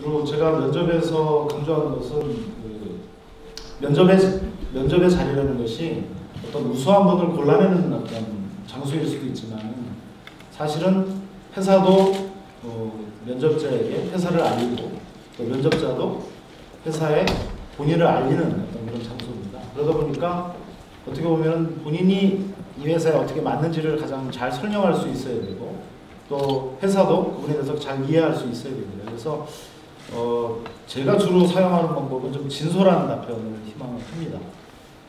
주로 제가 면접에서 강조하는 것은 그 면접의 면접의 자리라는 것이 어떤 우수한 분을 골라내는 어떤 장소일 수도 있지만 사실은 회사도 어, 면접자에게 회사를 알리고 또 면접자도 회사에 본인을 알리는 어떤 그런 장소입니다. 그러다 보니까 어떻게 보면 본인이 이 회사에 어떻게 맞는지를 가장 잘 설명할 수 있어야 되고 또 회사도 그분에 대해서 잘 이해할 수 있어야 됩니다. 그래서 어, 제가 주로 사용하는 방법은 좀 진솔한 답변을 희망을 합니다.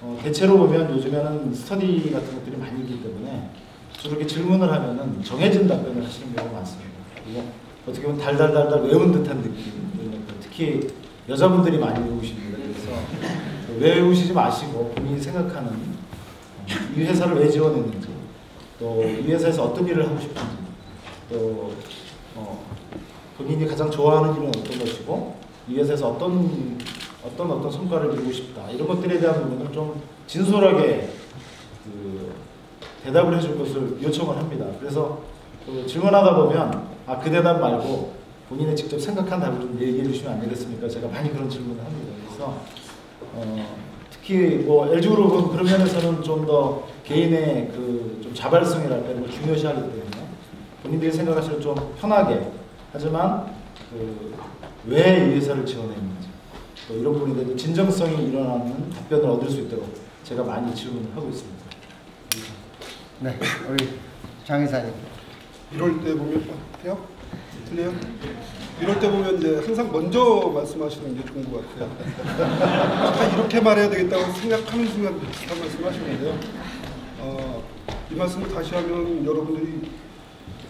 어, 대체로 보면 요즘에는 스터디 같은 것들이 많이 있기 때문에 주로 이렇게 질문을 하면은 정해진 답변을 하시는 경우가 많습니다. 그리고 어떻게 보면 달달달달 외운 듯한 느낌. 특히 여자분들이 많이 외우십니다. 그래서 외우시지 마시고 본인이 생각하는 어, 이 회사를 왜 지원했는지 또 이 회사에서 어떤 일을 하고 싶은지 또 어, 본인이 가장 좋아하는 일은 어떤 것이고 이 회사에서 어떤 어떤 어떤 성과를 이루고 싶다 이런 것들에 대한 부분을 좀 진솔하게 그 대답을 해줄 것을 요청을 합니다. 그래서 그 질문하다 보면 아 그 대답 말고 본인이 직접 생각한 답을 좀 얘기해 주시면 안 되겠습니까? 제가 많이 그런 질문을 합니다. 그래서 어, 특히 뭐 LG그룹은 그런 면에서는 좀 더 개인의 그 좀 자발성이랄까 이런 걸 중요시하기 때문에 본인들이 생각하시는 좀 편하게 하지만 그왜이 회사를 지원했는지 또 이런 부분에 대해서 진정성이 일어나는 답변을 얻을 수 있도록 제가 많이 질문을 하고 있습니다. 네, 우리 장 이사님. 이럴 때 보면 어때요? 틀려요? 이럴 때 보면 이제 항상 먼저 말씀하시는 게 좋은 것 같아요. 제가 이렇게 말해야 되겠다고 생각하는 순간 비슷한 말씀하시는데요. 어, 이 말씀을 다시 하면 여러분들이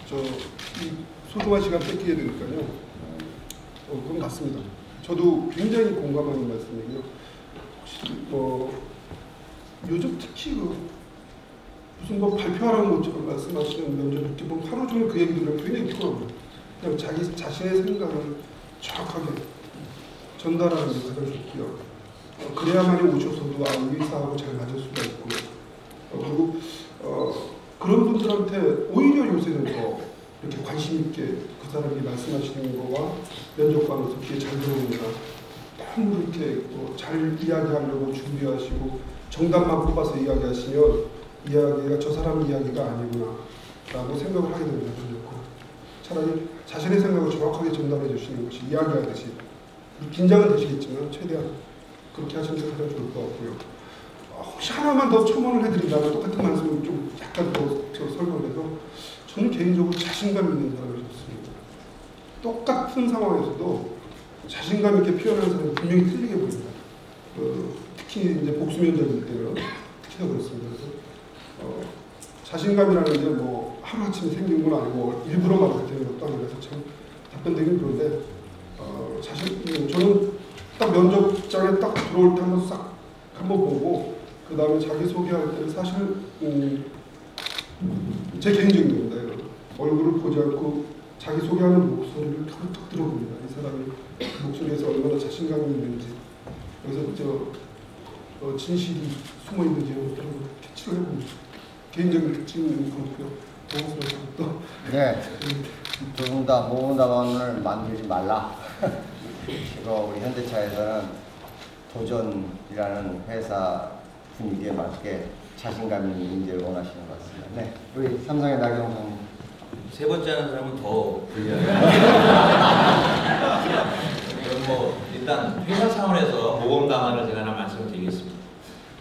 저이 소중한 시간 뺏기게 되니까요. 어, 그건 맞습니다. 저도 굉장히 공감하는 말씀이고요. 혹시 뭐 요즘 특히 그 무슨 뭐 발표하라는 것처럼 말씀하시는 면접 이렇게 보면 하루 종일 그 얘기 들으면 굉장히 피곤합니다. 그냥 자기 자신의 생각을 정확하게 전달하는 게 가장 좋고요. 어, 그래야만이 오셔서도 아, 이 회사하고 잘 맞을 수가 있고요. 어, 그리고 어, 그런 분들한테 오히려 요새는 더 이렇게 관심 있게 그 사람이 말씀하시는 거와 면접관으로서 귀에 잘 들어오니까 너무 이렇게 어, 잘 이야기하려고 준비하시고 정답만 뽑아서 이야기하시면 이야기가 저 사람 이야기가 아니구나 라고 생각을 하게 됩니다. 무조건. 차라리 자신의 생각을 정확하게 전달해 주시는 것이 이야기하듯이 긴장은 되시겠지만 최대한 그렇게 하시는 게 가장 좋을 것 같고요. 어, 혹시 하나만 더 첨언을 해드린다면 똑같은 말씀을 좀 약간 더저 설명해서 저는 개인적으로 자신감 있는 사람이 좋습니다. 똑같은 상황에서도 자신감 있게 표현하는 사람이 분명히 틀리게 보입니다. 어, 특히 이제 복수 면접일 때는 특히 더 그렇습니다. 그래서 어, 자신감이라는 게 뭐 하루아침에 생긴 건 아니고 일부러 만들게 되는 것도 아니라서 참 답변되긴 그런데 어, 자신 음, 저는 딱 면접장에 딱 들어올 때 한번 싹 한번 보고 그 다음에 자기 소개할 때 사실 음, 제 개인적인 겁니다. 이건. 얼굴을 보지 않고 자기 소개하는 목소리를 턱턱 들어봅니다. 이 사람이 그 목소리에서 얼마나 자신감이 있는지 여기서 저 어, 진실이 숨어 있는지 이런 것들을 캐치를 해봅니다. 개인적인 특징은 그렇고요. 당황스러워서 또 네, 두분다 모험담원을 만들지 말라. 그리고 우리 현대차에서는 도전이라는 회사 분위기에 맞게 자신감 있는 인재를 원하시는 것 같습니다. 네, 우리 삼성의 나경선. 세 번째 하는 사람은 더. 그럼 뭐 일단 회사 차원에서 모범 담화를 제가 하나 말씀을 드리겠습니다.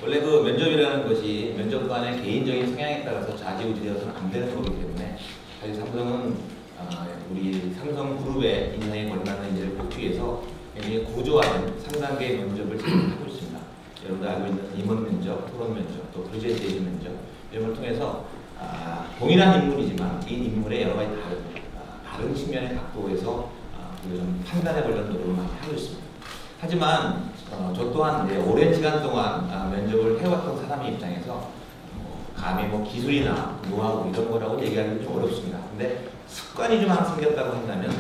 원래 그 면접이라는 것이 면접관의 개인적인 성향에 따라서 좌지우지되어서는 안 되는 거기 때문에 사실 삼성은 아, 우리 삼성 그룹의 인상에 걸맞는 인재를 뽑기 위해서 굉장히 고조화된 3단계 면접을 진행하고 있습니다. 여러분들 알고 있는 임원 면접, 토론 면접, 또 프레젠테이션 면접 이런 걸 통해서 아, 동일한 인물이지만 이 인물의 여러 가지 다른, 아, 다른 측면의 각도에서 아, 좀 판단해 보려는 노력을 많이 하고 있습니다. 하지만 어, 저 또한 이제 오랜 시간 동안 아, 면접을 해왔던 사람의 입장에서 뭐, 감히 뭐 기술이나 노하우 이런 거라고 얘기하기는 좀 어렵습니다. 근데 습관이 좀 생겼다고 한다면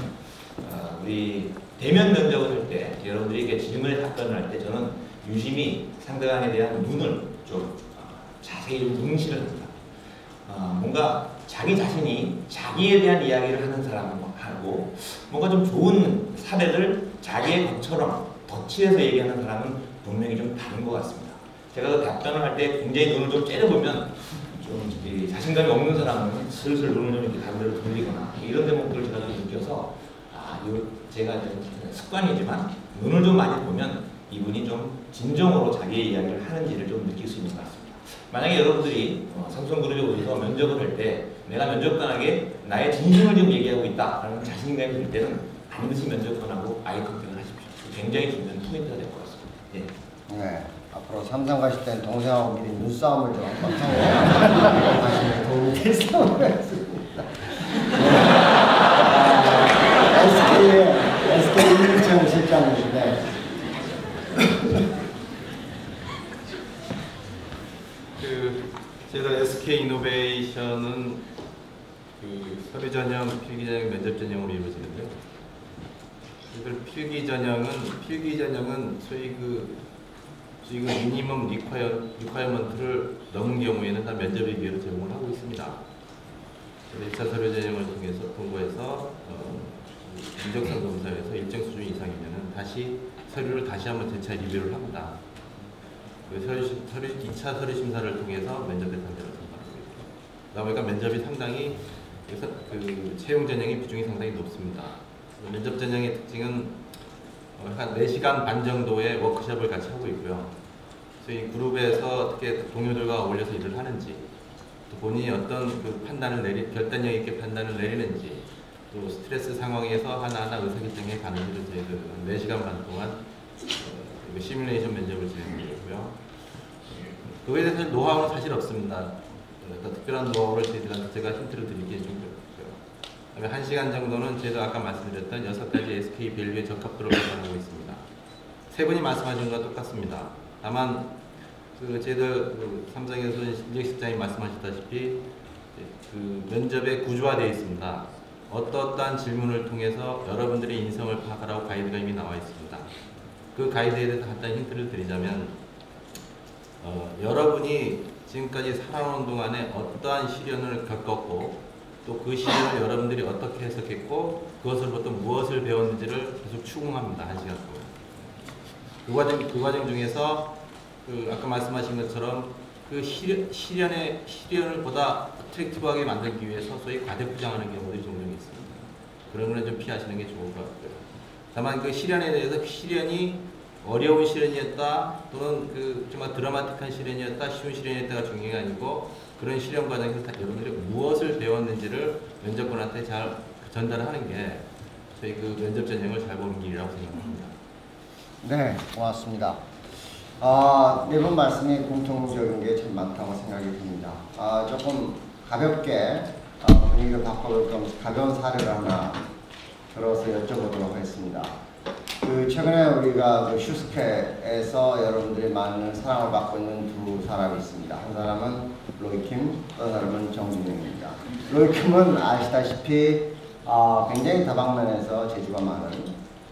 어, 우리 대면 면접을 할 때 여러분들이 이렇게 질문에 답변을 할 때 저는 유심히 상대방에 대한 눈을 좀 어, 자세히 좀 응시를 합니다. 어, 뭔가 자기 자신이 자기에 대한 이야기를 하는 사람하고 뭔가 좀 좋은 사례를 자기의 것처럼 덧칠해서 얘기하는 사람은 분명히 좀 다른 것 같습니다. 제가 그 답변을 할 때 굉장히 눈을 좀 째려보면 좀이 자신감이 없는 사람은 슬슬 눈을 좀 이렇게 다른 데로 돌리거나 이런 대목들을 제가 좀 느껴서 아, 요 제가 습관이지만 눈을 좀 많이 보면 이분이 좀 진정으로 자기의 이야기를 하는지를 좀 느낄 수 있는 것 같습니다. 만약에 여러분들이 어, 삼성그룹에 오셔서 면접을 할 때 내가 면접관에게 나의 진심을 지금 얘기하고 있다라는 자신감이 들 때는 반드시 면접관하고 아이 컨택을 하십시오. 굉장히 중요한 포인트가 될 것 같습니다. 예. 네. 앞으로 삼성 가실 땐 동생하고 미리 눈싸움을 좀 한번 하고 가시면 도움이 됐으면 하겠습니다. SK의 SK 이민철 실장님인데 그 제가 SK 이노베이션은 그 서류 전형, 필기 전형, 면접 전형으로 이루어지는데요. 이걸 필기 전형은 필기 전형은 소위 그그 미니멈 리ኳ이어 리ኳ이어먼트를 넘은 경우에는 다 면접에 비해로 제공을 하고 있습니다. 그래서 1차 서류 전형을 통해서 통과해서 어, 인적성 검사에서 일정 수준 이상이면은 다시 서류를 다시 한번 재차 리뷰를 합니다. 그 서류, 심- 서류 2차 서류 심사를 통해서 면접에 상대를 그러다 보니까 면접이 상당히 그래서 그 채용 전형의 비중이 상당히 높습니다. 그 면접 전형의 특징은 어, 한 4시간 반 정도의 워크숍을 같이 하고 있고요. 저희 그룹에서 어떻게 동료들과 어울려서 일을 하는지 또 본인이 어떤 그 판단을 내리 결단력 있게 판단을 내리는지 또 스트레스 상황에서 하나하나 의사결정에 가는지를 저희들 4시간 반 동안 어, 그 시뮬레이션 면접을 진행했고요. 그거에 대해서 노하우는 사실 없습니다. 어떤 특별한 노하우를 저희들한테 제가 힌트를 드리기에 좀 그렇고요. 그다음에 1시간 정도는 저희도 아까 말씀드렸던 여섯 가지 SK 밸류의 적합도를 판단하고 있습니다. 세 분이 말씀하신 것과 똑같습니다. 다만 그 저희들 그 삼성에서 신재 실장이 말씀하셨다시피 그 면접에 구조화되어 있습니다. 어떠어떠한 질문을 통해서 여러분들의 인성을 파악하라고 가이드가 이미 나와 있습니다. 그 가이드에 대해서 간단히 힌트를 드리자면 어, 여러분이 지금까지 살아오는 동안에 어떠한 시련을 겪었고 또 그 시련을 여러분들이 어떻게 해석했고 그것으로부터 무엇을 배웠는지를 계속 추궁합니다 한 시간 동안. 그 과정 그 과정 중에서 그 아까 말씀하신 것처럼 그 시련, 시련의 시련을 보다 어트랙티브하게 만들기 위해서 소위 과대포장하는 경우들이 종종 있습니다. 그런 거는 좀 피하시는 게 좋을 것 같고요. 다만 그 시련에 대해서 그 시련이 어려운 시련이었다 또는 그 정말 드라마틱한 시련이었다 쉬운 시련이었다가 중요한 게 아니고 그런 시련 과정에서 다 여러분들이 무엇을 배웠는지를 면접관한테 잘 전달하는 게 저희 그 면접 전형을 잘 보는 길이라고 생각합니다. 네, 고맙습니다. 아, 네분 말씀이 공통적인 게 참 많다고 생각이 듭니다. 아, 조금 가볍게 아, 분위기를 바꿔볼 겸 가벼운 사례를 하나 들어서 여쭤보도록 하겠습니다. 그 최근에 우리가 그 슈스케에서 여러분들이 많은 사랑을 받고 있는 두 사람이 있습니다. 한 사람은 로이킴, 또 사람은 정진영입니다. 로이킴은 아시다시피 아, 굉장히 다방면에서 재주가 많은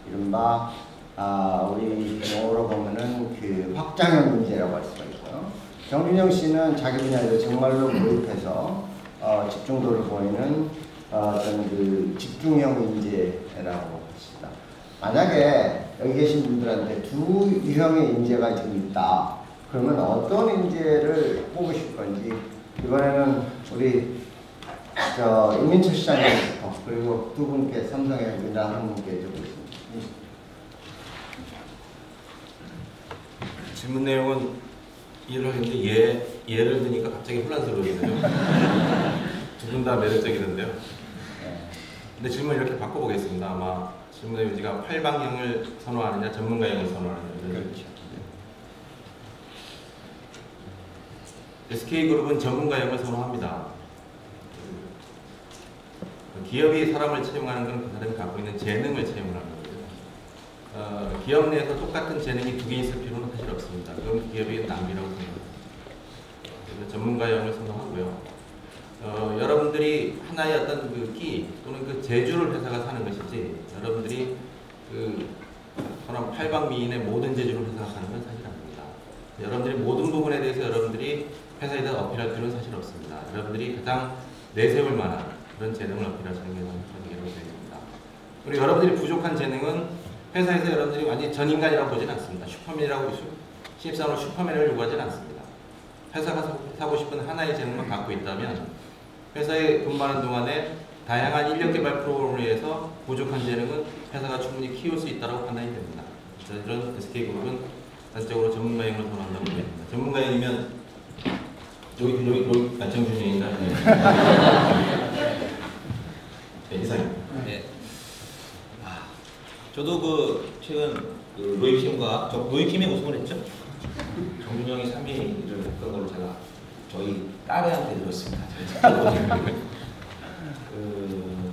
이른바 아, 우리 영어로 보면은 그 확장형 인재라고 할 수가 있고요. 정준영 씨는 자기 분야에서 정말로 몰입해서 어, 집중도를 보이는 어, 어떤 그 집중형 인재라고. 만약에 여기 계신 분들한테 두 유형의 인재가 지금 있다. 그러면 어떤 인재를 뽑으실 건지 이번에는 우리 저 임민철 시장님부터 그리고 두 분께 삼성의 민당 한 분께 여쭤보겠습니다. 질문 내용은 이해를 하는데 예, 예를 드니까 갑자기 혼란스러워지네요. 두 분 다 매력적이던데요. 네. 근데 질문 이렇게 바꿔보겠습니다. 아마 질문의 의지가 팔방형을 선호하느냐 전문가형을 선호하느냐 그렇죠. SK그룹은 전문가형을 선호합니다. 그 기업이 사람을 채용하는 건 그 사람이 갖고 있는 재능을 채용하는 거고요. 어, 기업 내에서 똑같은 재능이 두 개 있을 필요는 사실 없습니다. 그건 기업의 낭비라고 생각합니다. 그래서 전문가형을 선호하고요. 어, 여러분들이 하나의 어떤 그 끼 또는 그 재주를 회사가 사는 것이지 여러분들이 그 그런 팔방미인의 모든 재주를 회사가 사는 건 사실 아닙니다. 여러분들이 모든 부분에 대해서 여러분들이 회사에다 어필할 필요는 사실 없습니다. 여러분들이 가장 내세울 만한 그런 재능을 어필하시는 게 저는 전개라고 생각합니다. 그리고 여러분들이 부족한 재능은 회사에서 여러분들이 완전히 전인간이라고 보진 않습니다. 슈퍼맨이라고 슈- 신입사원으로 슈퍼맨을 요구하지는 않습니다. 회사가 사- 사고 싶은 하나의 재능만 갖고 있다면 회사에 근무하는 동안에 다양한 인력 개발 프로그램을 위해서 부족한 재능은 회사가 충분히 키울 수 있다고 판단이 됩니다. 그래서 이런 SK그룹은 단적으로 전문가형을 선호한다고 봅니다. 전문가형이면 여기 여기 여기 안정준이인가? 네. 네, 이상입니다. 네. 아, 저도 그 최근 그 로이킴과 저 로이킴이 우승을 했죠. 정준영이 3위를 했던 걸로 제가 저희 딸애한테 들었습니다. 그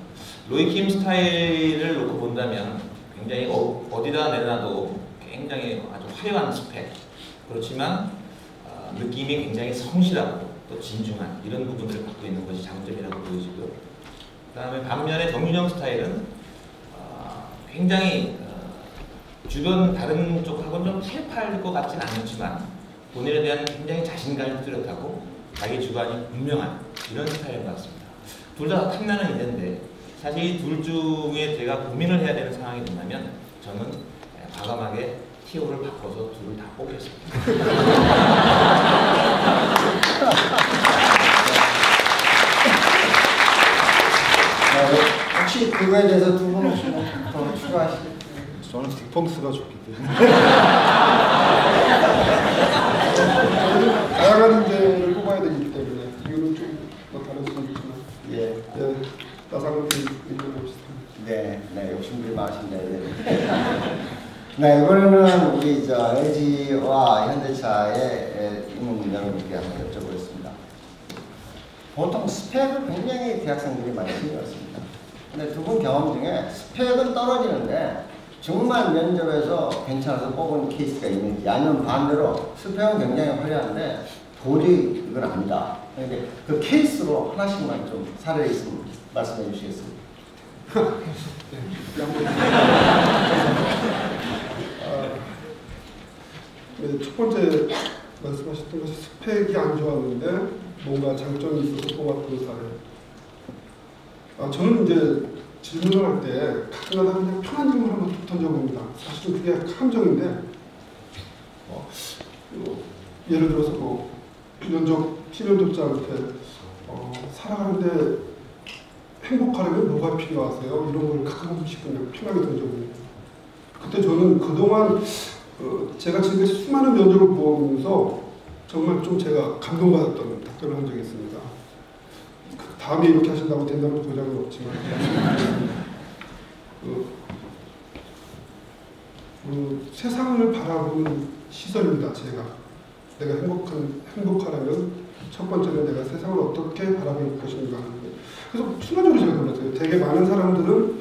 로이킴 스타일을 놓고 본다면 굉장히 어, 어디다 내놔도 굉장히 아주 화려한 스펙 그렇지만 아, 느낌이 굉장히 성실하고 또 진중한 이런 부분들을 갖고 있는 것이 장점이라고 보여지고요. 그 다음에 반면에 정윤영 스타일은 아, 굉장히 어, 주변 다른 쪽하고는 좀 팔팔 것 같진 않지만 본인에 대한 굉장히 자신감이 뚜렷하고 자기 주관이 분명한 이런 스타일인 것 같습니다. 둘 다 탐나는 있는데 사실 이 둘 중에 제가 고민을 해야 되는 상황이 된다면 저는 예, 과감하게 티오를 바꿔서 둘을 다 뽑겠습니다. 네, 혹시 그거에 대해서 두 분 혹시 뭐더 추가하실? 저는 딕펑스가 좋기 때문에 다양한 인재를 뽑아야 되기 때문에 이유는 좀뭐 다를 수는 있지만 예. 예, 의견을 비슷합니다. 네, 네, 욕심들이 많으신데. 네. 네, 이번에는 우리 저 LG와 에, 있는 여러분께 한번 여쭤보겠습니다. 보통 스펙을 굉장히 대학생들이 많이 신경 씁니다. 근데 두 분 경험 중에 스펙은 떨어지는데 정말 면접에서 괜찮아서 뽑은 케이스가 있는지 아니면 반대로 스펙은 굉장히 화려한데 도저히 이건 아니다. 그런데 그 케이스로 하나씩만 좀 사례 있으면 말씀해 주시겠습니까? 아, 네, 첫 번째 말씀하셨던 것이 스펙이 안 좋았는데 뭔가 장점이 있어서 뽑았던 사례. 아, 저는 이제 질문을 할 때 가끔가다 그냥 편한 질문 한번 툭 던져봅니다. 사실은 그게 함정인데 어, 어, 예를 들어서 뭐 면접 피면접자한테 어, 살아가는데 행복하려면 뭐가 필요하세요? 이런 걸 가끔씩 그냥 편하게 던져봅니다. 그때 저는 그동안 어, 제가 지금까지 수많은 면접을 보면서 정말 좀 제가 감동받았던 답변을 한 적이 있습니다. 그 다음에 이렇게 하신다고 된다는 보장은 없지만 그, 그 세상을 바라보는 시선입니다. 제가 내가 행복한 행복하려면 첫 번째는 내가 세상을 어떻게 바라볼 것인가 그래서 순간적으로 제가 놀랐어요. 되게 많은 사람들은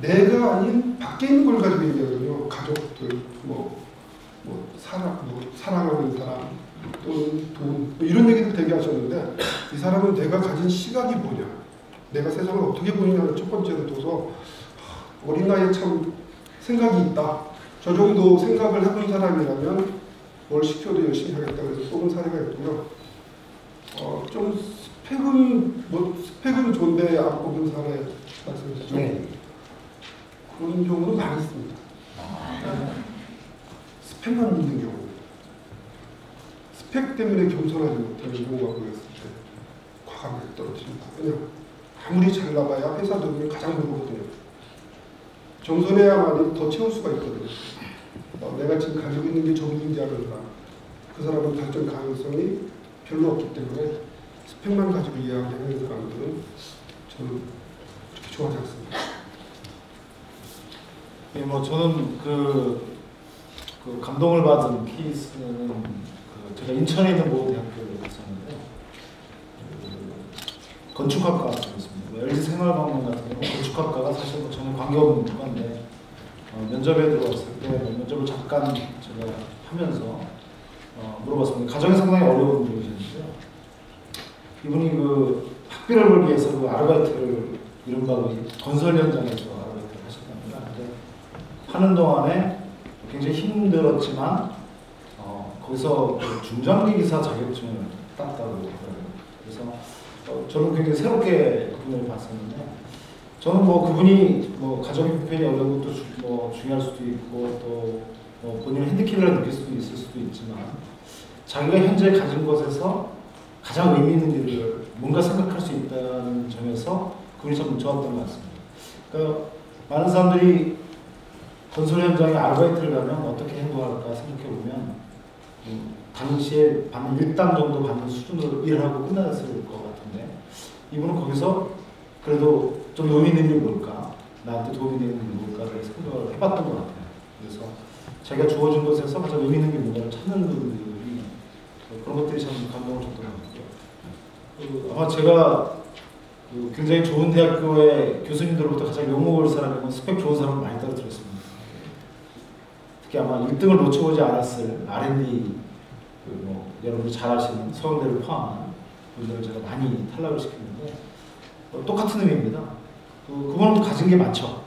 내가 아닌 밖에 있는 걸 가지고 얘기하거든요. 가족들, 뭐, 뭐 사랑, 뭐 사랑하는 사람, 또는 돈, 뭐 이런 얘기들 되게 하셨는데 이 사람은 내가 가진 시각이 뭐냐, 내가 세상을 어떻게 보느냐를 첫 번째로 둬서 하, 어린 나이에 참 생각이 있다. 저 정도 생각을 해본 사람이라면 뭘 시켜도 열심히 하겠다 그래서 뽑은 사례가 있고요. 어, 좀 스펙은 뭐 스펙은 좋은데 안 뽑은 사례 말씀해 주시죠. 그런 경우는 많이 있습니다. 스펙만 있는 경우. 스펙 때문에 겸손하지 못하는 경우가 보였을 때 과감하게 떨어뜨립니다. 왜냐 아무리 잘 나가야 회사 돈을 가장 모르거든요. 겸손해야만이 더 채울 수가 있거든요. 어, 내가 지금 가지고 있는 게 적응인지 아는 사람, 그 사람은 발전 가능성이 별로 없기 때문에 스펙만 가지고 이야기하는 사람들은 저는 그렇게 좋아하지 않습니다. 예, 뭐 저는 그, 그 감동을 받은 케이스는 그 제가 인천에 있는 모 대학교를 갔었는데 그 건축학과 있습니다. 뭐 LG 생활방문 같은 경우 건축학과가 사실 뭐 전혀 관계없는 학과인데 어, 면접에 들어왔을 때 면접을 잠깐 제가 하면서 어, 물어봤습니다. 가정이 상당히 어려운 분이셨는데요. 이분이 그 학비를 벌기 위해서 그 아르바이트를 이른바 그 건설 현장에서 아르바이트를 하셨답니다. 근데 하는 동안에 굉장히 힘들었지만 어, 거기서 그 중장비 기사 자격증을 땄다고. 그래서 어, 저는 굉장히 새롭게 그분을 봤었는데 저는 뭐 그분이 뭐 가정의 불편이 어려운 것도 주, 뭐 중요할 수도 있고 또 뭐 본인의 핸디캡이라 느낄 수도 있을 수도 있지만 자기가 현재 가진 것에서 가장 의미 있는 일을 뭔가 생각할 수 있다는 점에서 그분이 참 좋았던 것 같습니다. 그러니까 많은 사람들이 건설 현장에 아르바이트를 가면 어떻게 행동할까 생각해 보면 음, 당시에 받는 일당 정도 받는 수준으로 일을 하고 끝났을 것 같은데 이분은 거기서 그래도 좀 의미 있는 일이 뭘까 나한테 도움이 되는 일이 뭘까를 생각을 해봤던 것 같아요. 그래서 자기가 주어진 것에서 가장 의미 있는 게 뭔가를 찾는 분들이 그런 것들이 참 감동을 줬던 것 같아요. 그 아마 제가 그 굉장히 좋은 대학교의 교수님들로부터 가장 욕먹을 사람이고 스펙 좋은 사람을 많이 떨어뜨렸습니다. 특히 아마 1등을 놓쳐보지 않았을 R&D 그뭐 여러분들 잘 아시는 서울대를 포함한 분들을 제가 많이 탈락을 시켰는데 어, 똑같은 의미입니다. 그, 그분은 가진 게 많죠.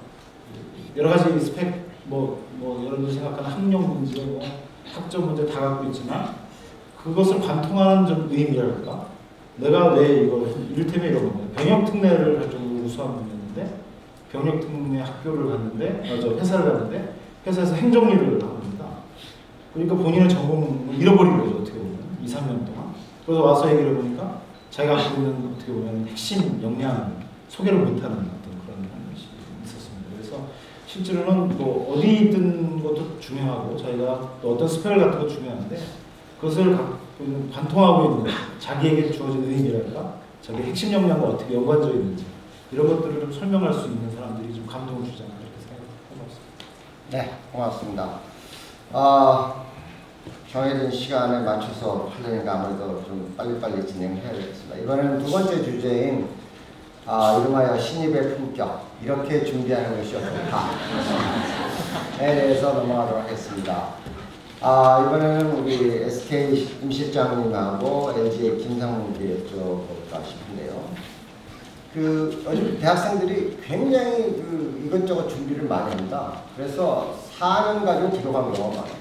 여러 가지 스펙 뭐, 뭐 여러분들 생각하는 학력 문제, 뭐 학점 문제 다 갖고 있지만 그것을 관통하는 좀 의미랄까? 내가 왜 이걸 이를테면 이런 겁니다. 병역 특례를 할 정도로 우수한 분이었는데 병역 특례 학교를 갔는데 어, 저 회사를 갔는데 회사에서 행정일을 하고 있다. 그러니까 본인의 전공을 잃어버린 거죠 어떻게 보면 2, 3년 동안. 그래서 와서 얘기를 해보니까 자기가 갖고 있는 어떻게 보면 핵심 역량 소개를 못하는 어떤 그런 것이 있었습니다. 그래서 실제로는 뭐 어디 있든 것도 중요하고 자기가 또 어떤 스펙을 갖는 것도 중요한데 그것을 갖고 있는 관통하고 있는 자기에게 주어진 의미랄까 자기 핵심 역량과 어떻게 연관되어 있는지 이런 것들을 좀 설명할 수 있는 사람들이 좀 감동을 않나 이렇게 생각해봤습니다. 네, 고맙습니다. 아, 정해진 시간에 맞춰서 하려니까 아무래도 좀 빨리빨리 진행해야 되겠습니다. 이번에는 두 번째 주제인 아, 이름하여 신입의 품격 이렇게 준비하는 것이 어떨까에 대해서 넘어가도록 하겠습니다. 아, 이번에는 우리 SK 임 실장님하고 LG의 김상문께 여쭤볼까 싶은데요. 그 요즘 대학생들이 굉장히 그 이것저것 준비를 많이 합니다. 그래서 4년 가지고 들어간 경우가 많아요.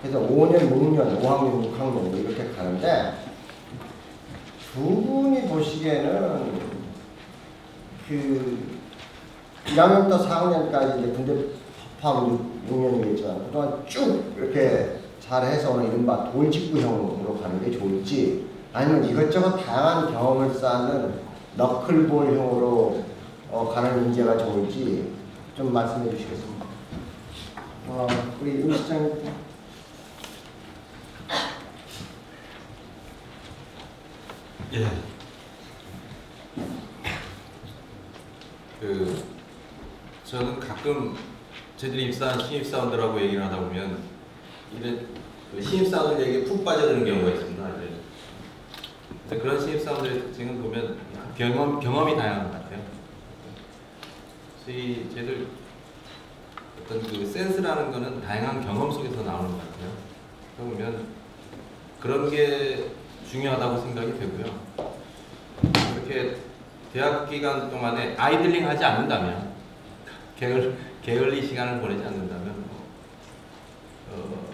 그래서 5년, 6년, 5학년, 6학년 뭐 이렇게 가는데 두 분이 보시기에는 그 1학년부터 4학년까지 이제 군대 포함 6년이겠지만 그동안 쭉 이렇게 잘해서 오는 이른바 돌직구형으로 가는 게 좋을지 아니면 이것저것 다양한 경험을 쌓는 너클볼형으로 어, 가는 인재가 좋을지 좀 말씀해 주시겠습니다. 어, 우리 임 시장님. 예. 그 저는 가끔 저희들이 입사한 신입사원들하고 얘기를 하다 보면 이런 그 신입사원들에게 푹 빠져드는 경우가 있습니다. 이제. 그런 신입사원들의 특징은 보면 경험 경험이 다양한 것 같아요. 저희들 어떤 그 센스라는 거는 다양한 경험 속에서 나오는 것 같아요. 그러면 그런 게 중요하다고 생각이 되고요. 그렇게 대학 기간 동안에 아이들링 하지 않는다면 게을, 게을리 시간을 보내지 않는다면 뭐, 어,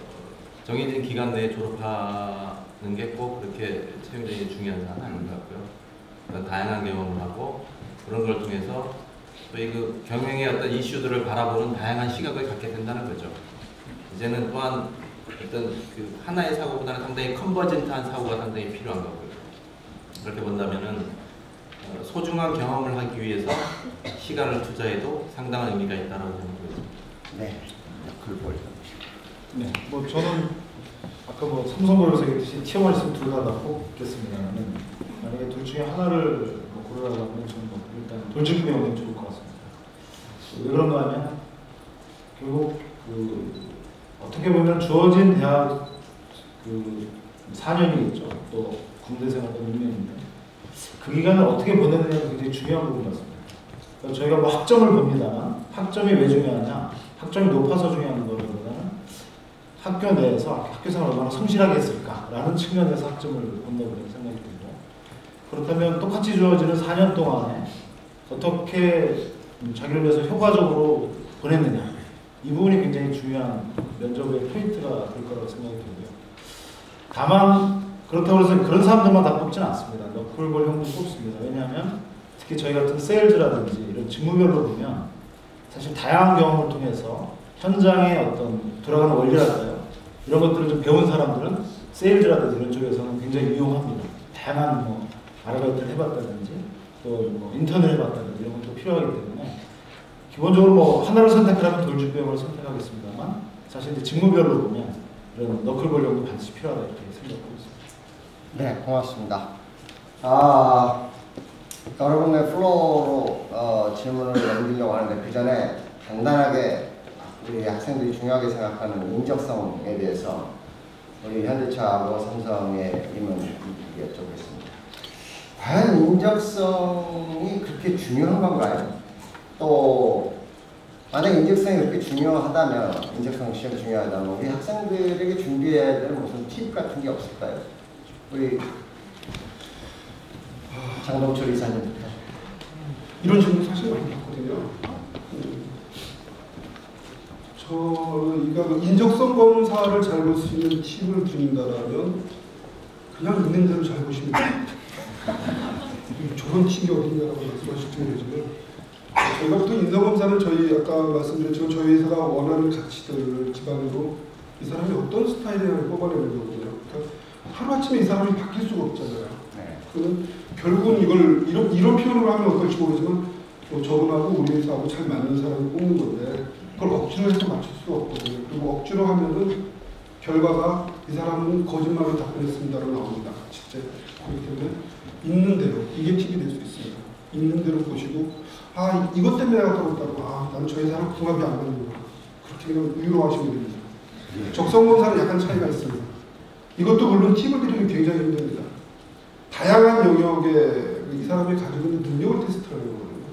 정해진 기간 내에 졸업하는 게 꼭 그렇게 채용적인 중요한 사안은 아닌 것 같고요. 다양한 경험을 하고 그런 걸 통해서 저희 그 경영의 어떤 이슈들을 바라보는 다양한 시각을 갖게 된다는 거죠. 이제는 또한 어떤 그 하나의 사고보다는 상당히 컨버전트한 사고가 상당히 필요한 거고요. 그렇게 본다면은 어, 소중한 경험을 하기 위해서 시간을 투자해도 상당한 의미가 있다라고 생각합니다. 네, 너클볼. 네, 뭐 저는 아까 뭐 삼성그룹에서 얘기했듯이 티어만 있으면 둘다 뽑겠습니다는 만약에 둘 중에 하나를 뭐 고르라고 하면 저는 뭐 일단 돌직구이 오면 좋을 것 같습니다. 왜 그런가 하면 결국 그 어떻게 보면 주어진 대학 그 4년이겠죠. 또 군대 생활도 6년인데 그 기간을 어떻게 보내느냐가 굉장히 중요한 부분 같습니다. 그러니까 저희가 뭐 학점을 봅니다만 학점이 왜 중요하냐? 학점이 높아서 중요한 거보다는 학교 내에서 학교 생활을 얼마나 성실하게 했을까라는 측면에서 학점을 본다고 생각이 들고 그렇다면 똑같이 주어지는 4년 동안에 어떻게 자기를 위해서 효과적으로 보냈느냐 이 부분이 굉장히 중요한 면접의 포인트가 될 거라고 생각이 들고요. 다만 그렇다고 해서 그런 사람들만 다 뽑지는 않습니다. 너클볼 형도 뽑습니다. 왜냐하면 특히 저희 같은 세일즈라든지 이런 직무별로 보면 사실 다양한 경험을 통해서 현장의 어떤 돌아가는 원리랄까요? 이런 것들을 좀 배운 사람들은 세일즈라든지 이런 쪽에서는 굉장히 유용합니다. 다양한 뭐 아르바이트를 해봤다든지 또 뭐 인턴을 해봤다든지 이런 것도 필요하기 때문에 기본적으로 뭐 하나를 선택하면 돌직구형을 선택하겠습니다만 사실 이제 직무별로 보면 이런 너클볼 형도 반드시 필요하다 이렇게 생각하고 있습니다. 네, 고맙습니다. 아, 여러분의 플로어로 어, 질문을 넘기려고 하는데 그 전에 간단하게 우리 학생들이 중요하게 생각하는 인적성에 대해서 우리 현대차하고 삼성의 임은 여쭤보겠습니다. 과연 인적성이 그렇게 중요한 건가요? 또 만약 인적성이 그렇게 중요하다면 인적성 시험 중요하다면 우리 학생들에게 준비해야 될 무슨 팁 같은 게 없을까요? 우리 장동철 이사님부터. 이런 질문 사실 많이 받거든요. 음. 저는 이거 인적성 검사를 잘 볼 수 있는 팁을 드린다라면 그냥 있는 대로 잘 보시면 돼요. 저런 팁이 어딨냐라고 말씀하실지 모르지만 저희가 보통 인성검사는 저희 아까 말씀드렸지만 저희 회사가 원하는 가치들을 기반으로 이 사람이 어떤 스타일이냐를 뽑아내는 거거든요. 그러니까 하루아침에 이 사람이 바뀔 수가 없잖아요. 네. 그는 결국은 이걸 이런 이런 표현으로 하면 어떨지 모르지만 뭐 저분하고 우리 회사하고 잘 맞는 사람을 뽑는 건데 그걸 억지로 해서 맞출 수가 없거든요. 그리고 억지로 하면은 결과가 이 사람은 거짓말을 답변했습니다로 나옵니다. 실제 그렇기 때문에 있는 대로 이게 팁이 될 수 있습니다. 있는 대로 보시고 아 이- 이것 때문에 내가 떨었다고 아 나는 저 회사랑 궁합이 안 맞는구나 그렇게 그냥 위로하시면 됩니다. 적성검사는 약간 차이가 있습니다. 이것도 물론 팁을 드리면 굉장히 힘듭니다. 다양한 영역에 이 사람이 가지고 있는 능력을 테스트하는 거거든요.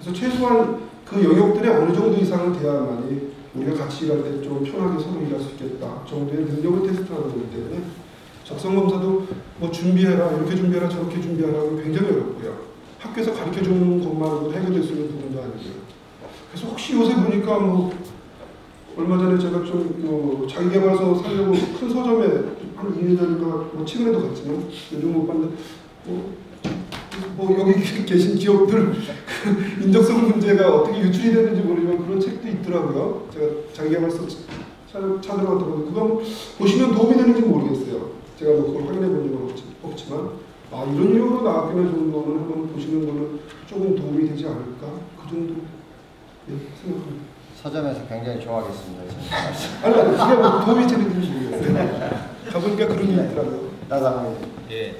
그래서 최소한 그 영역들에 어느 정도 이상은 돼야만이 우리가 같이 일할 때 좀 편하게 서로 일할 수 있겠다 정도의 능력을 테스트하는 거기 때문에 적성검사도 뭐 준비해라 이렇게 준비해라 저렇게 준비하라고 굉장히 어렵고요. 학교에서 가르쳐 주는 것만으로 해결될 수 있는 부분도 아니고요. 그래서 혹시 요새 보니까 뭐 얼마 전에 제가 좀뭐 자기개발서 살려고 큰 서점에 한 2년 전인가 뭐 최근에도 갔지만 요즘 못 봤는데 뭐, 뭐 여기 계신 기업들 그 인적성 문제가 어떻게 유출이 됐는지 모르지만 그런 책도 있더라고요. 제가 자기개발서 찾- 찾으러 갔다 보니 그거 보시면 도움이 되는지 모르겠어요. 제가 뭐 그걸 확인해 본 적은 없지, 없지만 아 이런 이유로 나왔구나 정도는 한번 보시는 거는 조금 도움이 되지 않을까 그 정도 예, 생각합니다. 서점에서 굉장히 좋아하겠습니다. 아니, 아니, 그게 뭐 도움이 되는지 모르겠어요. 가보니까 그런 게 있더라고요. 나상민. 예.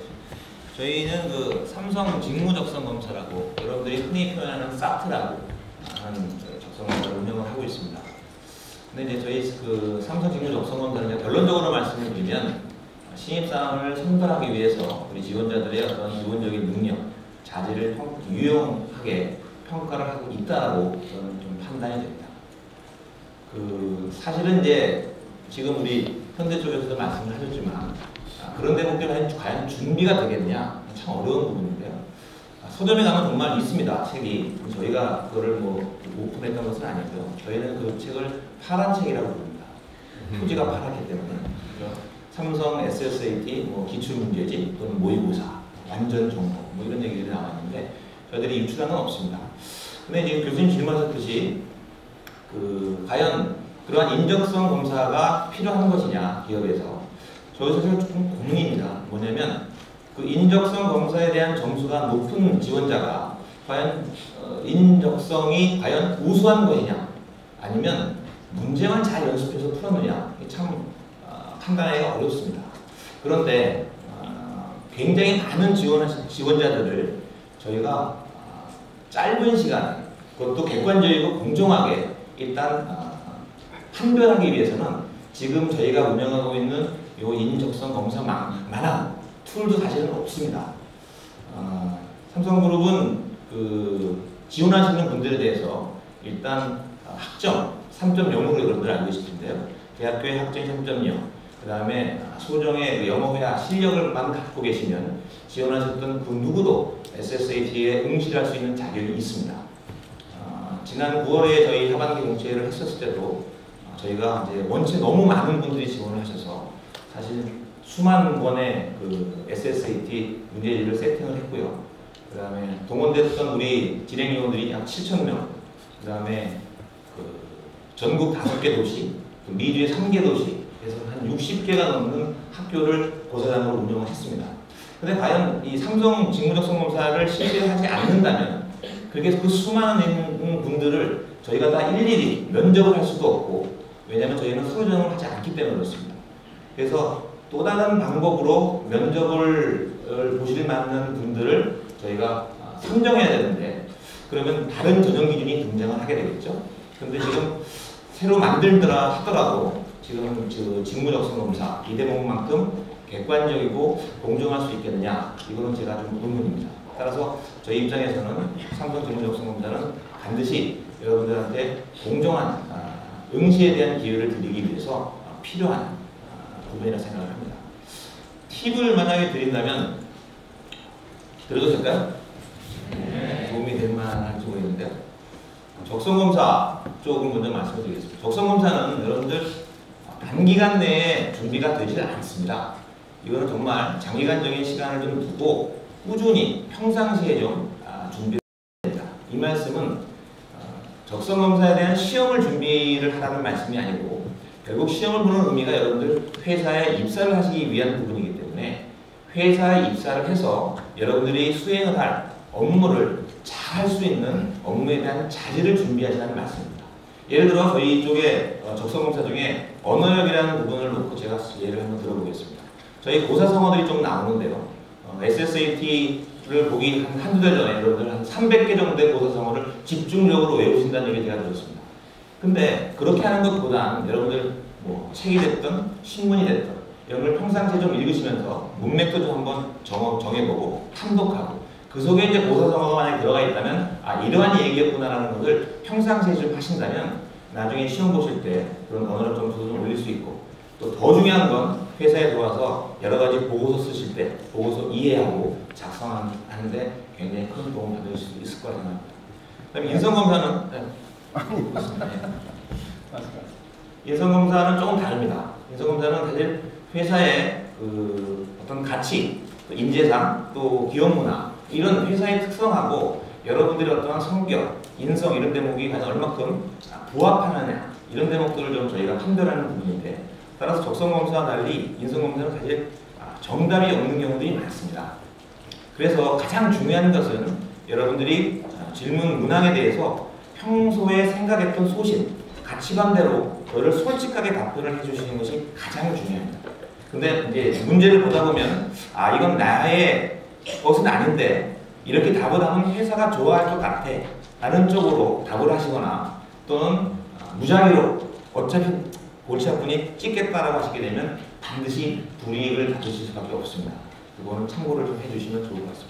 저희는 그 삼성 직무 적성 검사라고 여러분들이 흔히 표현하는 사트라고 하는 그 적성 검사를 운영을 하고 있습니다. 근데 이제 저희 그 삼성 직무 적성 검사는 이제 결론적으로 말씀을 드리면 신입사원을 선발하기 위해서 우리 지원자들의 어떤 기본적인 능력, 자질을 평- 유용하게 평가를 하고 있다라고 저는 좀 판단이 됩니다. 그 사실은 이제 지금 우리 현대 쪽에서도 말씀을 하셨지만 아, 그런데 보기에는 과연 준비가 되겠냐 참 어려운 부분인데요. 아, 서점에 가면 정말 있습니다 책이 저희가 그거를 뭐 오픈했던 것은 아니고요. 저희는 그 책을 파란 책이라고 부릅니다. 표지가 파랗기 때문에 삼성 SSAT 뭐 기출문제집 또는 모의고사 완전 정보 뭐 이런 얘기들이 나왔는데 저희들이 건 없습니다. 근데 지금 교수님 질문하셨듯이 그 과연 그러한 인적성 검사가 필요한 것이냐 기업에서 저희 사실 조금 고민입니다. 뭐냐면 그 인적성 검사에 대한 점수가 높은 지원자가 과연 어, 인적성이 과연 우수한 것이냐 아니면 문제만 잘 연습해서 풀었느냐 참 어, 판단하기가 어렵습니다. 그런데 어, 굉장히 많은 지원 지원자들을 저희가 어, 짧은 시간에 그것도 객관적이고 공정하게 일단 어, 판별하기 위해서는 지금 저희가 운영하고 있는 요 인적성 검사만한 툴도 사실은 없습니다. 어, 삼성그룹은 그 지원하시는 분들에 대해서 일단 어, 학점 3.0으로 여러분들 알고 계실 텐데요. 대학교의 학점이 3.0, 그 다음에 소정의 그 영어회화 실력을만 갖고 계시면 지원하셨던 그 누구도 SSAT에 응시할 수 있는 자격이 있습니다. 어, 지난 9월에 저희 하반기 공채를 했었을 때도 어, 저희가 이제 원체 너무 많은 분들이 지원을 하셔서 사실 수만 번의 그 SSAT 문제지를 세팅을 했고요. 그 다음에 동원됐던 우리 진행위원들이 약 7천 명, 그 다음에 그 전국 다섯 개 도시, 그 미주의 3개 도시, 그래서 한 60개가 넘는 학교를 고사장으로 운영을 했습니다. 근데 과연 이 삼성 직무적성 검사를 실시하지 않는다면 그렇게 그 수많은 분들을 저희가 다 일일이 면접을 할 수도 없고 왜냐하면 저희는 서류 전형을 하지 않기 때문에 그렇습니다. 그래서 또 다른 방법으로 면접을 어, 보실 만한 분들을 저희가 아, 선정해야 되는데 그러면 다른 전형 기준이 등장을 하게 되겠죠. 근데 지금 새로 만들더라 하더라도 지금 그 직무적성 검사 이 대목만큼 객관적이고 공정할 수 있겠느냐 이거는 제가 좀 의문입니다. 따라서 저희 입장에서는 삼성 직무적성 검사는 반드시 여러분들한테 공정한 아, 응시에 대한 기회를 드리기 위해서 아, 필요한 아, 부분이라 생각을 합니다. 팁을 만약에 드린다면 드려도 될까요? 도움이 될 만할지 모르겠는데요. 적성검사 조금 먼저 말씀을 드리겠습니다. 적성검사는 여러분들 단기간 내에 준비가 되지 않습니다. 이거는 정말 장기간적인 시간을 좀 두고 꾸준히 평상시에 좀 아, 준비를 해야 된다. 이 말씀은 어, 적성검사에 대한 시험을 준비를 하라는 말씀이 아니고 결국 시험을 보는 의미가 여러분들 회사에 입사를 하시기 위한 부분이기 때문에 회사에 입사를 해서 여러분들이 수행을 할 업무를 잘 할 수 있는 업무에 대한 자질을 준비하시라는 말씀입니다. 예를 들어 저희 쪽에 어, 적성검사 중에 언어력이라는 부분을 놓고 제가 예를 한번 들어보겠습니다. 저희 고사성어들이 좀 나오는데요. 어, SSAT를 보기 한 한두 달 전에 여러분들 한 300개 정도의 고사성어를 집중적으로 외우신다는 얘기 제가 들었습니다. 근데 그렇게 하는 것보다는 여러분들 뭐 책이 됐든 신문이 됐든 이런 걸 평상시에 좀 읽으시면서 문맥도 좀 한번 정, 정해보고 탐독하고 그 속에 이제 고사성어가 만약에 들어가 있다면 아 이러한 얘기였구나라는 것을 평상시에 좀 하신다면 나중에 시험 보실 때 그런 언어력 점수도 좀 올릴 수 있고 또 더 중요한 건 회사에 들어와서 여러 가지 보고서 쓰실 때 보고서 이해하고 작성하는데 굉장히 큰 도움 받을 수 있을 거라 생각합니다. 그다음에 인성 검사는 네. 그렇습니다. 예. 인성 검사는 조금 다릅니다. 인성 검사는 사실 회사의 그 어떤 가치, 또 인재상, 또 기업 문화 이런 회사의 특성하고 여러분들의 어떠한 성격, 인성 이런 대목이 과연 얼마큼 부합하느냐 이런 대목들을 좀 저희가 판별하는 부분인데 따라서 적성검사와 달리 인성검사는 사실 아, 정답이 없는 경우들이 많습니다. 그래서 가장 중요한 것은 여러분들이 아, 질문 문항에 대해서 평소에 생각했던 소신, 가치관대로 그를 솔직하게 답변을 해주시는 것이 가장 중요합니다. 근데 이제 문제를 보다 보면 아 이건 나의 것은 아닌데 이렇게 답을 하면 회사가 좋아할 것 같아 라는 쪽으로 답을 하시거나 또는 아, 무작위로 어차피 골치 아프니 찍겠다라고 하시게 되면 반드시 불이익을 받으실 수밖에 없습니다. 그거는 참고를 좀 해주시면 좋을 것 같습니다. 예.